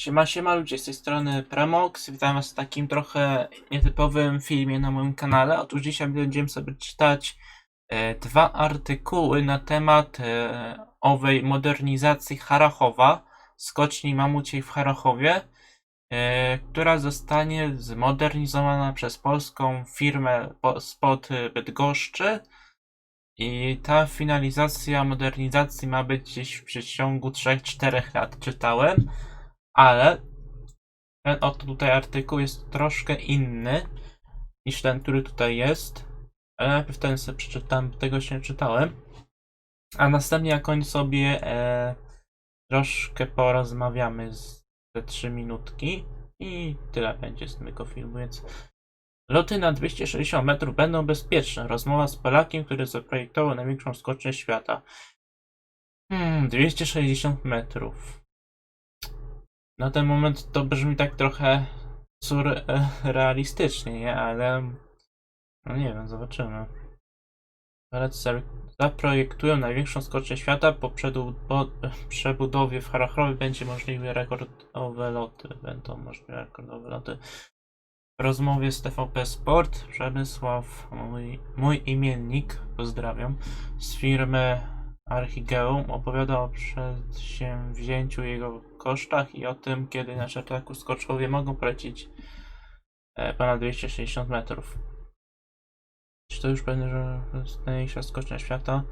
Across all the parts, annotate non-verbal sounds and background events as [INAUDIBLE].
Siema, siema ludzie, z tej strony Premox. Witam was w takim trochę nietypowym filmie na moim kanale. Otóż dzisiaj będziemy sobie czytać e, dwa artykuły na temat e, owej modernizacji Harachowa, skoczni mamuciej w Harachowie, e, która zostanie zmodernizowana przez polską firmę po, spod Bydgoszczy. I ta finalizacja modernizacji ma być gdzieś w przeciągu 3-4 lat, czytałem. Ale ten oto tutaj artykuł jest troszkę inny niż ten, który tutaj jest. Ale najpierw ten sobie przeczytam, tego jeszcze nie czytałem. A następnie na sobie e, troszkę porozmawiamy z te 3 minutki. I tyle będzie z tego filmu, więc loty na 260 metrów będą bezpieczne. Rozmowa z Polakiem, który zaprojektował największą skocznię świata. Hmm, 260 metrów. Na ten moment to brzmi tak trochę surrealistycznie, nie? Ale no nie wiem, zobaczymy. Polacy zaprojektują największą skocznię świata. Po przebudowie w Harachowie będzie możliwe rekordowe loty. Będą możliwe rekordowe loty. W rozmowie z TVP Sport Przemysław, mój, mój imiennik, pozdrawiam, z firmy Archigeum opowiada o przedsięwzięciu, jego kosztach i o tym, kiedy na szartaku skoczowie mogą polecieć e, ponad 260 metrów. Czy to już będzie, najmniejsza skocznia świata?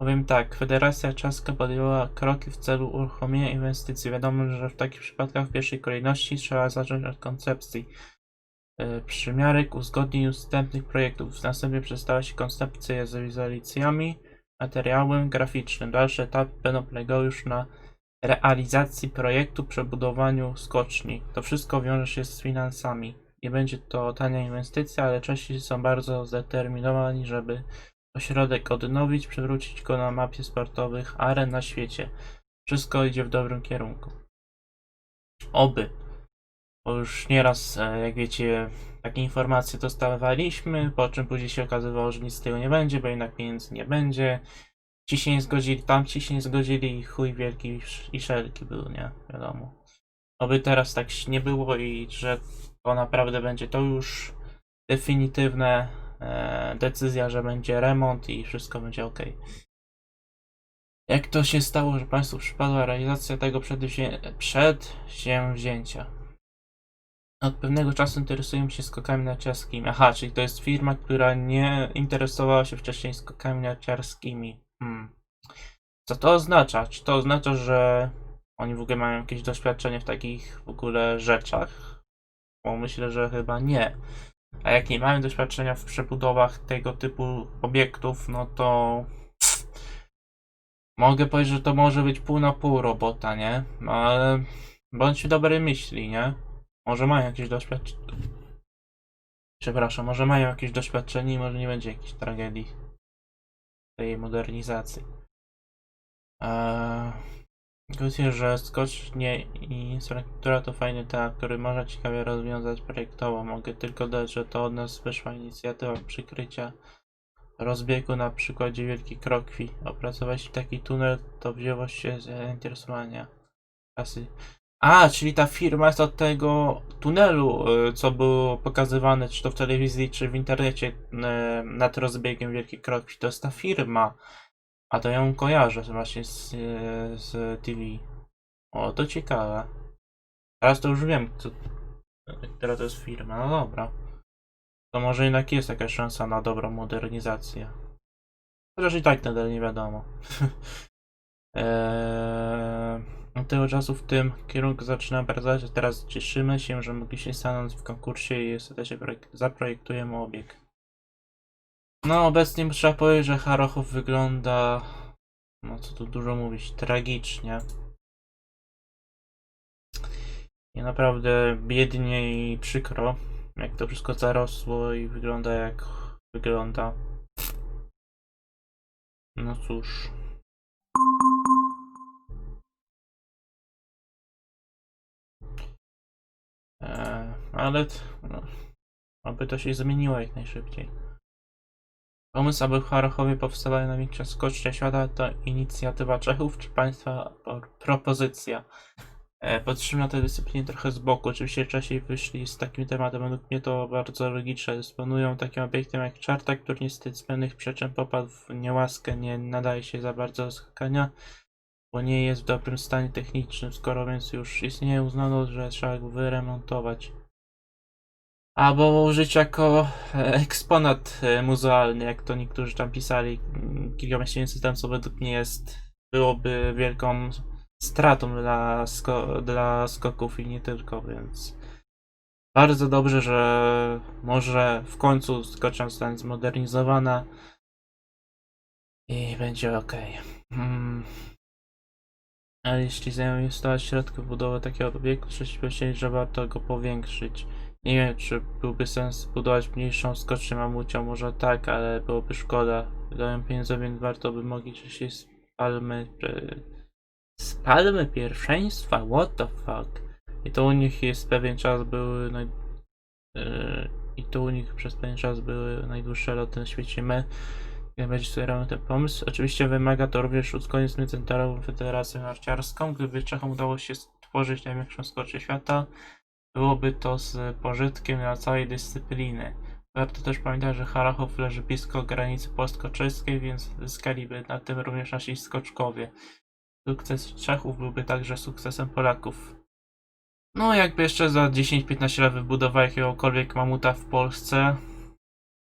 Powiem tak, Federacja Czeska podjęła kroki w celu uruchomienia inwestycji. Wiadomo, że w takich przypadkach w pierwszej kolejności trzeba zacząć od koncepcji. E, Przymiarek, uzgodnień wstępnych projektów. Następnie przedstawia się koncepcja z wizualizacjami, materiałem graficznym. Dalsze etapy będą polegały już na realizacji projektu, przebudowaniu skoczni. To wszystko wiąże się z finansami. Nie będzie to tania inwestycja, ale Czesi są bardzo zdeterminowani, żeby ośrodek odnowić, przywrócić go na mapie sportowych aren na świecie. Wszystko idzie w dobrym kierunku. Oby. Bo już nieraz, e, jak wiecie, takie informacje dostawaliśmy, po czym później się okazywało, że nic z tego nie będzie, bo jednak pieniędzy nie będzie. Ci się nie zgodzili, tamci się nie zgodzili i chuj wielki i szelki był, nie? Wiadomo. Oby teraz tak nie było i że to naprawdę będzie to już definitywna e, decyzja, że będzie remont i wszystko będzie ok. Jak to się stało, że Państwu przypadła realizacja tego przedwzię- przedsięwzięcia? Od pewnego czasu interesują się skokami narciarskimi. Aha, czyli to jest firma, która nie interesowała się wcześniej skokami narciarskimi. Hmm. Co to oznacza? Czy to oznacza, że oni w ogóle mają jakieś doświadczenie w takich w ogóle rzeczach? Bo myślę, że chyba nie. A jak nie mają doświadczenia w przebudowach tego typu obiektów, no to mogę powiedzieć, że to może być pół na pół robota, nie? No ale bądź dobrej myśli, nie? Może mają jakieś doświadczenie. Przepraszam, może mają jakieś doświadczenie i może nie będzie jakiejś tragedii tej modernizacji. Eee, że skocznie i infrastruktura to fajny temat, który można ciekawie rozwiązać projektowo. Mogę tylko dodać, że to od nas wyszła inicjatywa przykrycia rozbiegu na przykładzie Wielkiej Krokwi. Opracować taki tunel to wzięło się z zainteresowania kasy. A, czyli ta firma jest od tego tunelu, y, co było pokazywane, czy to w telewizji, czy w internecie y, nad rozbiegiem Wielkiej Krokwi. To jest ta firma. A to ją kojarzę właśnie z, y, z TV. O, to ciekawe. Teraz to już wiem, co, która to jest firma. No dobra. To może jednak jest jakaś szansa na dobrą modernizację. Chociaż i tak nadal nie wiadomo. eee, [LAUGHS] od tego czasu w tym kierunku zaczyna pracować, teraz cieszymy się, że mogliśmy stanąć w konkursie i ostatecznie projek- zaprojektujemy obiekt. No, obecnie trzeba powiedzieć, że Harochów wygląda, no co tu dużo mówić, tragicznie. I naprawdę biednie i przykro, jak to wszystko zarosło i wygląda jak wygląda. No cóż. Eee, ale no, aby to się zmieniło jak najszybciej. Pomysł, aby w Harachowie powstała największa skocznia świata to inicjatywa Czechów czy państwa po- propozycja? E, Patrzymy na tę dyscyplinę trochę z boku. Oczywiście wcześniej wyszli z takim tematem. Według mnie to bardzo logiczne. Dysponują takim obiektem jak czarta, który niestety z pewnych przyczyn popadł w niełaskę, nie nadaje się za bardzo do skakania, bo nie jest w dobrym stanie technicznym, skoro więc już istnieje uznano, że trzeba go wyremontować. Albo użyć jako e, eksponat e, muzealny, jak to niektórzy tam pisali mm, kilka miesięcy temu, co według mnie jest, byłoby wielką stratą dla, sko- dla skoków i nie tylko, więc bardzo dobrze, że może w końcu skocznia zostanie zmodernizowana i będzie ok. Hmm. Ale jeśli zajmie stać środków budowy takiego obiektu, powiedzieć, że warto go powiększyć. Nie wiem, czy byłby sens budować mniejszą skocznię mamucią, może tak, ale byłoby szkoda. Wydają pieniądze, więc warto by mogli się z palmy, z palmy pierwszeństwa, what the fuck. I to u nich jest pewien czas były naj... e, i to u nich przez pewien czas były najdłuższe loty na świecie. My robił ten pomysł. Oczywiście wymaga to również uzgodnień z Międzynarodową Federacją Narciarską. Gdyby Czechom udało się stworzyć największą skocznię świata, byłoby to z pożytkiem dla całej dyscypliny. Warto też pamiętać, że Harachow leży blisko granicy polsko-czeskiej, więc zyskaliby na tym również nasi skoczkowie. Sukces Czechów byłby także sukcesem Polaków. No, jakby jeszcze za 10-15 lat wybudował jakiegokolwiek mamuta w Polsce,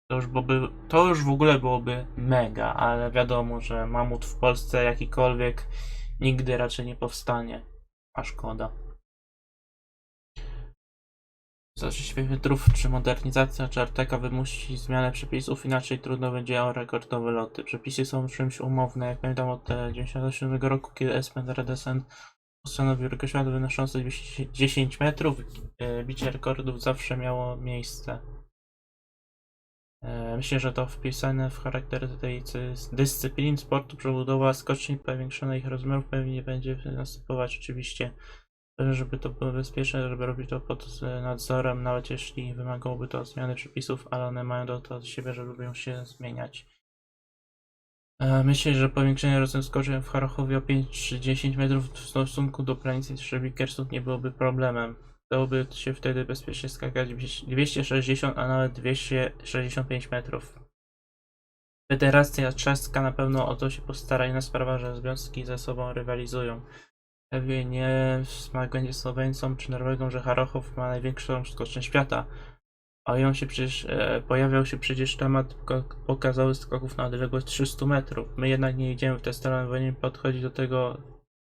to już, byłoby, to już w ogóle byłoby mega, ale wiadomo, że mamut w Polsce jakikolwiek nigdy raczej nie powstanie. A szkoda. Za 6 metrów czy modernizacja Czarteka wymusi zmianę przepisów, inaczej trudno będzie o rekordowe loty. Przepisy są czymś umowne, jak pamiętam od 1997 roku, kiedy Espen Redesen postanowił rekord wynoszący 210 metrów. e, Bicie rekordów zawsze miało miejsce. E, Myślę, że to wpisane w charakter tej cy- dyscyplin sportu przebudowa skoczni powiększonych rozmiarów pewnie będzie następować oczywiście. Żeby to było bezpieczne, żeby robić to pod nadzorem, nawet jeśli wymagałoby to zmiany przepisów, ale one mają do to od siebie, że lubią się zmieniać. E, Myślę, że powiększenie rozmiaru skoczeń w Harachowie o 5 czy 10 metrów w stosunku do granicy Trzebikersów nie byłoby problemem. Dałoby się wtedy bezpiecznie skakać 260, a nawet 265 metrów. Federacja czeska na pewno o to się postara. Inna sprawa, że związki ze sobą rywalizują. Pewnie nie smak będzie Słoweńcą czy Norwegą, że Harochow ma największą skocznię świata. A ją się przecież, e, pojawiał się przecież temat poka- pokazowy skoków na odległość 300 metrów. My jednak nie idziemy w tę stronę, powinien podchodzić do tego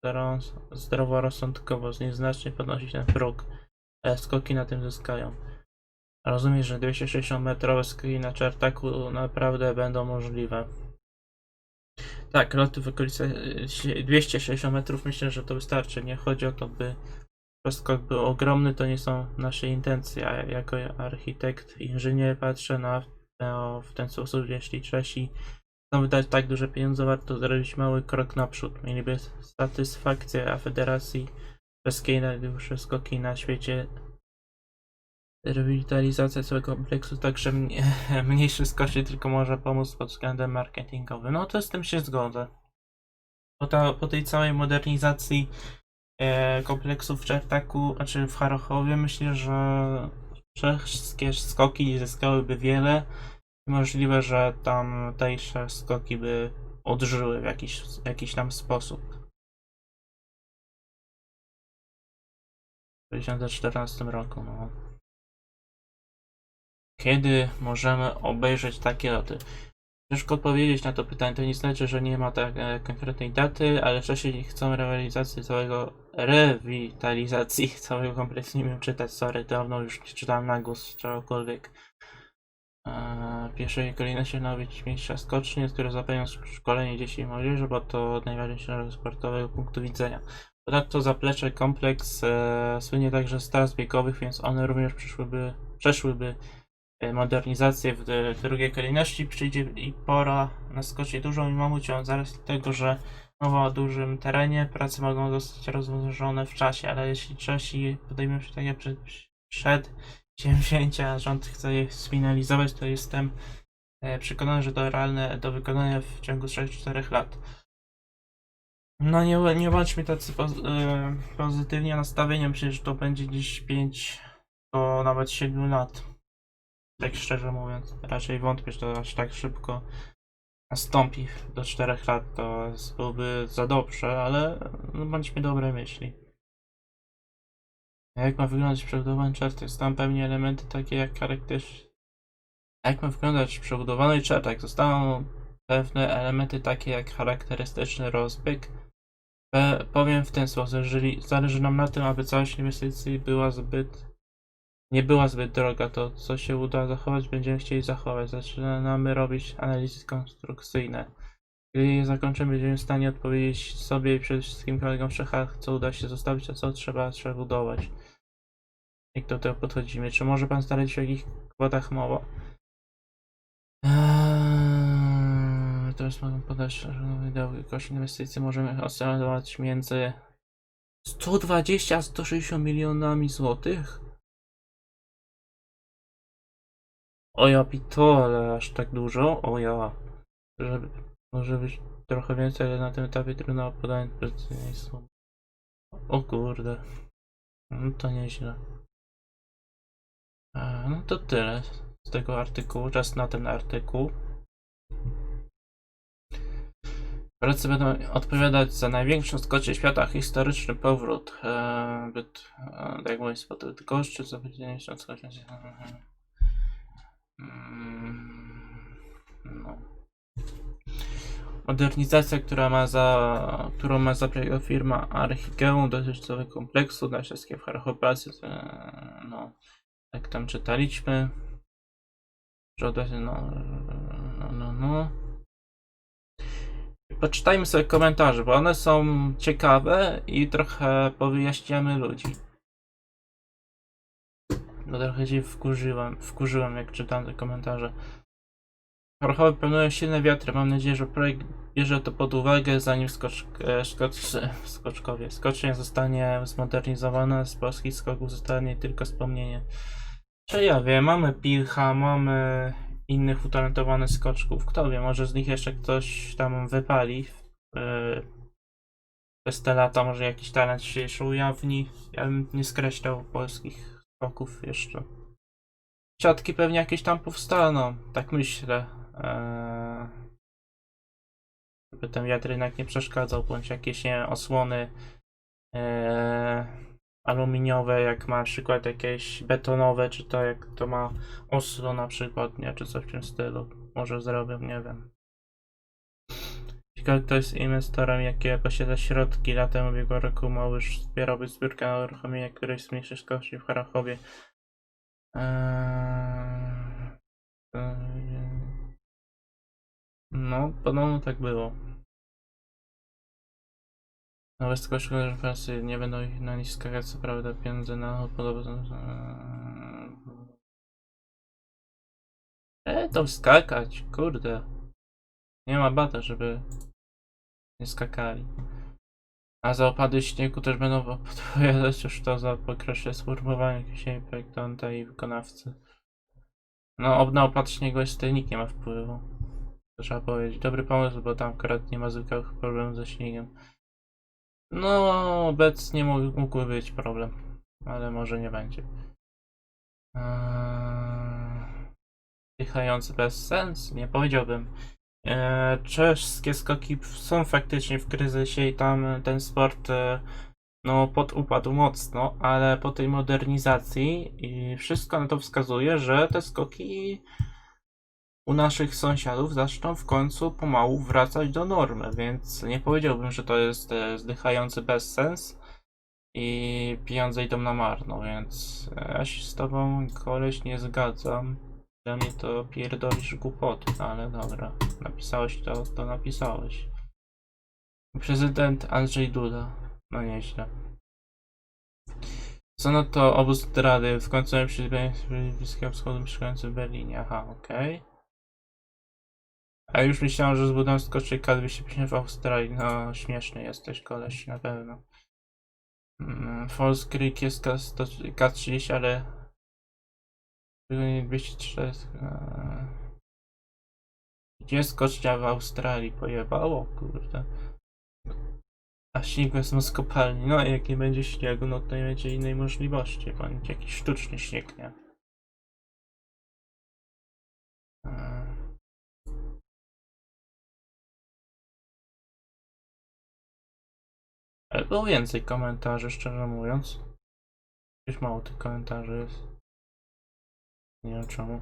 zdro- zdroworozsądkowo, nieznacznie podnosić ten próg. E, skoki na tym zyskają. Rozumiesz, że 260 metrowe skoki na czartaku naprawdę będą możliwe. Tak, loty w okolicy e, sie- 260 metrów myślę, że to wystarczy. Nie chodzi o to, by skok był ogromny, to nie są nasze intencje. A jako architekt, inżynier patrzę na to w ten sposób, jeśli Czesi chcą wydać tak duże pieniądze, warto zrobić mały krok naprzód. Mieliby satysfakcję, a federacji czeskiej najdłuższe skoki na świecie rewitalizacja całego kompleksu, także mnie, [LAUGHS] mniejszy skoczy tylko może pomóc pod względem marketingowym. No to z tym się zgodzę. Po, ta, po tej całej modernizacji e, kompleksu w Czertaku, znaczy w Harochowie, myślę, że czeskie skoki zyskałyby wiele. Możliwe, że tamtejsze skoki by odżyły w jakiś, jakiś tam sposób. W 2014 roku, no. Kiedy możemy obejrzeć takie loty? Ciężko odpowiedzieć na to pytanie. To nie znaczy, że nie ma tak e, konkretnej daty, ale wcześniej chcą rewitalizacji całego rewitalizacji [LAUGHS] całego kompleksu. Nie wiem czytać, sorry, dawno już nie czytałem na głos czegokolwiek. E, pierwszej kolejności być miejsca skocznie, które zapewnią szkolenie dzieci i młodzieży, bo to najważniejsze z sportowego punktu widzenia. Ponadto zaplecze kompleks e, słynie także z tras biegowych, więc one również przyszłyby, przeszłyby e, modernizację w d- drugiej kolejności. Przyjdzie i pora na skocznie dużą i mamucią, zaraz dlatego, że mowa o dużym terenie, prace mogą zostać rozłożone w czasie, ale jeśli Czesi podejmą się takie przed, przed rząd chce je sfinalizować, to jestem e, przekonany, że to realne do wykonania w ciągu 3-4 lat. No nie, nie bądźmy tacy poz, y, pozytywnie nastawieni, przecież to będzie gdzieś 5 do nawet 7 lat. Tak szczerze mówiąc, raczej wątpię, że to aż tak szybko nastąpi do 4 lat, to byłoby za dobrze, ale no, bądźmy dobrej myśli. Jak ma wyglądać przebudowany czart? Jest tam pewnie elementy takie jak charakterystyczne. Jak ma wyglądać przebudowany czartek? Zostaną pewne elementy takie jak charakterystyczny rozbieg. Pe- powiem w ten sposób, jeżeli zależy nam na tym, aby całość inwestycji była zbyt nie była zbyt droga, to co się uda zachować, będziemy chcieli zachować. Zaczynamy robić analizy konstrukcyjne. Gdy je zakończymy, będziemy w stanie odpowiedzieć sobie i przede wszystkim kolegom w Czechach, co uda się zostawić, a co trzeba przebudować. Jak do tego podchodzimy? Czy może pan starać o jakich kwotach mowa? Eee, teraz mogę podać dał koszt inwestycji. Możemy oscylować między 120 a 160 milionami złotych. O ja pitole, aż tak dużo? O ja. Żeby, może być trochę więcej, ale na tym etapie trudno o podanie precyzyjnej sumy. O kurde. No to nieźle. E, No to tyle z tego artykułu. Czas na ten artykuł. Wkrótce będą odpowiadać za największą skocie świata historyczny powrót. E, byt, e, jak mówię, goszczy, zapewnienie się skocie. Mm, No. Modernizacja, która ma za, którą ma zaprojektować firma Archigeum dotychczasowego kompleksu na wszystkie w operacji, e, no, jak tam czytaliśmy, że no, no, no, no. Poczytajmy sobie komentarze, bo one są ciekawe i trochę powyjaśniamy ludzi. No trochę się wkurzyłem, wkurzyłem jak czytam te komentarze. Orchowy planują silne wiatry. Mam nadzieję, że projekt bierze to pod uwagę, zanim skocz, e, skocz, [LAUGHS] skoczkowie. Zostanie zmodernizowana, z polskich skoków zostanie tylko wspomnienie. Czy ja wiem, mamy Pilcha, mamy innych utalentowanych skoczków. Kto wie, może z nich jeszcze ktoś tam wypali. Przez te lata może jakiś talent się jeszcze ujawni. Ja bym nie skreślał polskich skoków jeszcze. Siatki pewnie jakieś tam powstaną, tak myślę. Eee, żeby ten wiatr jednak nie przeszkadzał, bądź jakieś nie, osłony eee, aluminiowe, jak ma na przykład jakieś betonowe, czy to jak to ma Oslo na przykład, nie, czy coś w tym stylu. Może zrobią, nie wiem. Ciekawe kto jest inwestorem, jakie posiada środki. Latem ubiegłego roku Małysz wspierałby zbiórkę na uruchomienie którejś z mniejszych kości w. Eee, eee, no, podobno tak było. Nowe skoczkowe pensje nie będą ich na nich skakać, co prawda pieniądze na podobne. E, to skakać, kurde. Nie ma bata, żeby nie skakali. A za opady śniegu też będą [LAUGHS] odpowiadać już to za pokreślenie sformułowania ziemi projektanta i wykonawcy. No, na opad śniegu jeszcze nikt nie ma wpływu. To trzeba powiedzieć. Dobry pomysł, bo tam akurat nie ma zwykłych problemów ze śniegiem. No, obecnie mógł- mógłby być problem, ale może nie będzie. Eee, Dychający bez sens? Nie powiedziałbym. Eee, czeskie skoki są faktycznie w kryzysie i tam ten sport e, no podupadł mocno, ale po tej modernizacji i wszystko na to wskazuje, że te skoki u naszych sąsiadów zaczną w końcu pomału wracać do normy, więc nie powiedziałbym, że to jest e, zdychający bezsens i pieniądze idą na marno, więc e, ja się z tobą koleś nie zgadzam. Dla mnie to pierdolisz głupoty, no ale dobra, napisałeś to, to napisałeś. Prezydent Andrzej Duda, no nieźle. Co no to obóz Rady w końcu przy Bliskiego Wschodu mieszkający w Berlinie, aha, okej. A już myślałem, że zbudowałem skoczy K250 w Australii. No, śmieszny jesteś, koleś, na pewno. Mm, False Creek jest K100 K30, ale... 240... eee. Gdzie skocznia w Australii? Pojebało, kurde. A śnieg wezmą z kopalni. No jak nie będzie śniegu, no to nie będzie innej możliwości. Będzie jakiś sztuczny śnieg, nie? Było więcej komentarzy, szczerze mówiąc. Już mało tych komentarzy jest. Nie wiem czemu.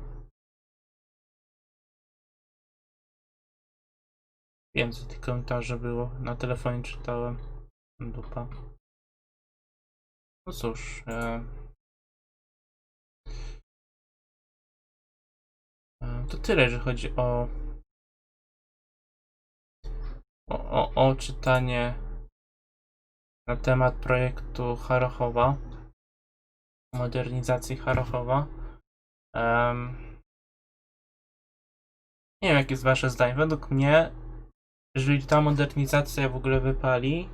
Więcej tych komentarzy było. Na telefonie czytałem. Dupa. No cóż. E... E, to tyle, że chodzi o... O, o, o czytanie na temat projektu Harachowa. Modernizacji Harachowa. Em, nie wiem, jakie jest wasze zdanie. Według mnie, jeżeli ta modernizacja w ogóle wypali,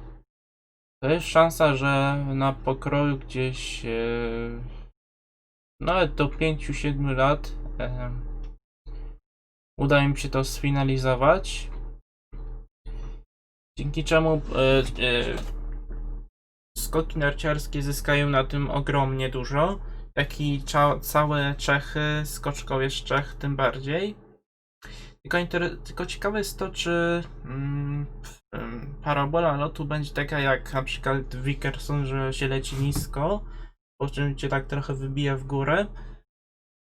to jest szansa, że na pokroju gdzieś e, nawet do 5-7 lat uda im się to sfinalizować. Dzięki czemu e, e, skoki narciarskie zyskają na tym ogromnie dużo. Jak i całe Czechy, skoczkowie z Czech tym bardziej. Tylko, tylko ciekawe jest to, czy mm, parabola lotu będzie taka jak na przykład w Vickerson, że się leci nisko, po czym cię tak trochę wybija w górę.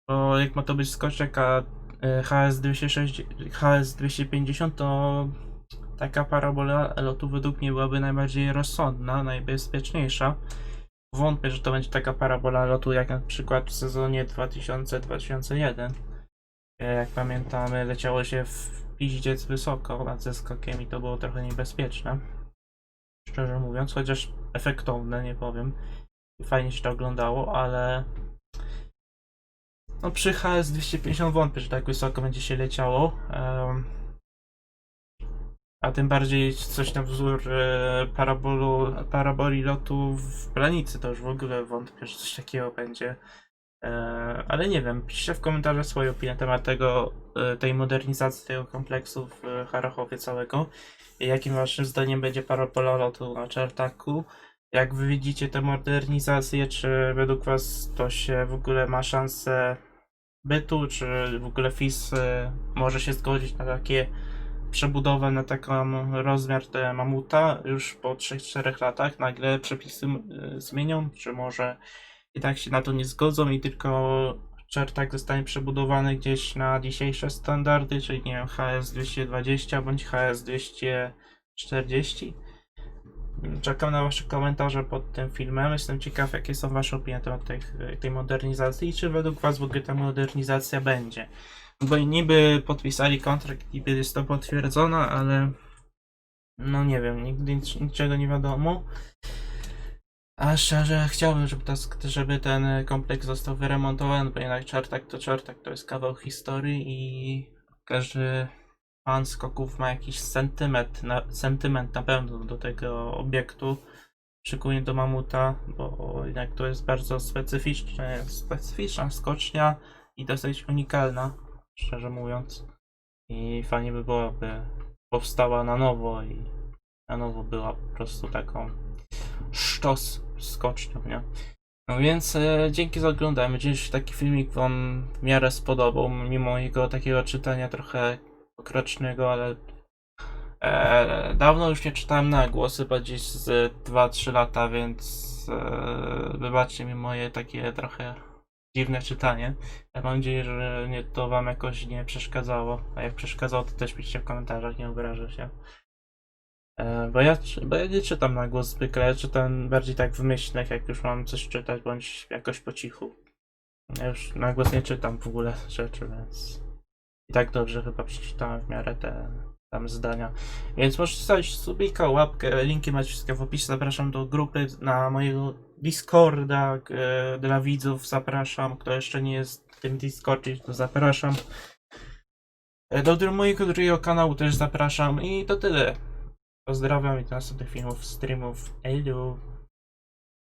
Bo jak ma to być skoczek, a e, HS 260, HS 250, to taka parabola lotu według mnie byłaby najbardziej rozsądna, najbezpieczniejsza. Wątpię, że to będzie taka parabola lotu jak na przykład w sezonie 2000-2001. E, Jak pamiętamy, leciało się w piździec wysoko nad ze skokiem i to było trochę niebezpieczne. Szczerze mówiąc, chociaż efektowne, nie powiem. Fajnie się to oglądało, ale no przy HS 250 wątpię, że tak wysoko będzie się leciało. Em, a tym bardziej coś na wzór e, parabolu, paraboli lotu w planicy, to już w ogóle wątpię, że coś takiego będzie. E, ale nie wiem, piszcie w komentarzach swoje opinie na temat tego, e, tej modernizacji tego kompleksu w e, Harachowie całego. I jakim waszym zdaniem będzie parabola lotu na Czartaku? Jak wy widzicie tę modernizację, czy według was to się w ogóle ma szansę bytu, czy w ogóle FIS e, może się zgodzić na takie przebudowę na taką rozmiar te mamuta już po 3-4 latach nagle przepisy y, zmienią, czy może i tak się na to nie zgodzą i tylko czertak zostanie przebudowany gdzieś na dzisiejsze standardy, czyli nie wiem, HS 220 bądź HS 240. Czekam na wasze komentarze pod tym filmem. Jestem ciekaw, jakie są wasze opinie na temat tej, tej modernizacji i czy według was w ogóle ta modernizacja będzie. Bo niby podpisali kontrakt, niby jest to potwierdzone, ale no nie wiem, nigdy nic, niczego nie wiadomo. A szczerze chciałbym, żeby, to, żeby ten kompleks został wyremontowany, bo jednak czartak to czartak, to jest kawał historii i każdy fan skoków ma jakiś sentyment na, sentyment na pewno do tego obiektu, szczególnie do mamuta, bo jednak to jest bardzo specyficzne, specyficzna skocznia i dosyć unikalna szczerze mówiąc. I fajnie by było, by powstała na nowo i na nowo była po prostu taką sztos skocznią, nie? No więc e, dzięki za oglądanie. Mam że taki filmik wam w miarę spodobał, mimo jego takiego czytania trochę pokrocznego, ale e, dawno już nie czytałem na głos, chyba gdzieś z 2-3 lata, więc e, wybaczcie mi moje takie trochę dziwne czytanie. Mam nadzieję, że nie, to wam jakoś nie przeszkadzało. A jak przeszkadzało, to też piszcie w komentarzach, nie obrażę się. E, bo, ja, bo ja nie czytam na głos zwykle, ja czytam bardziej tak w myślach, jak już mam coś czytać, bądź jakoś po cichu. Ja już na głos nie czytam w ogóle rzeczy, więc i tak dobrze chyba przeczytałem w miarę te tam zdania. Więc możecie zostawić subika, łapkę, linki macie wszystkie w opisie. Zapraszam do grupy na mojego Discorda e, dla widzów. Zapraszam. Kto jeszcze nie jest w tym Discordzie, to zapraszam. E, Do mojego drugiego kanału też zapraszam. I to tyle. Pozdrawiam i do następnych filmów, streamów. Elu.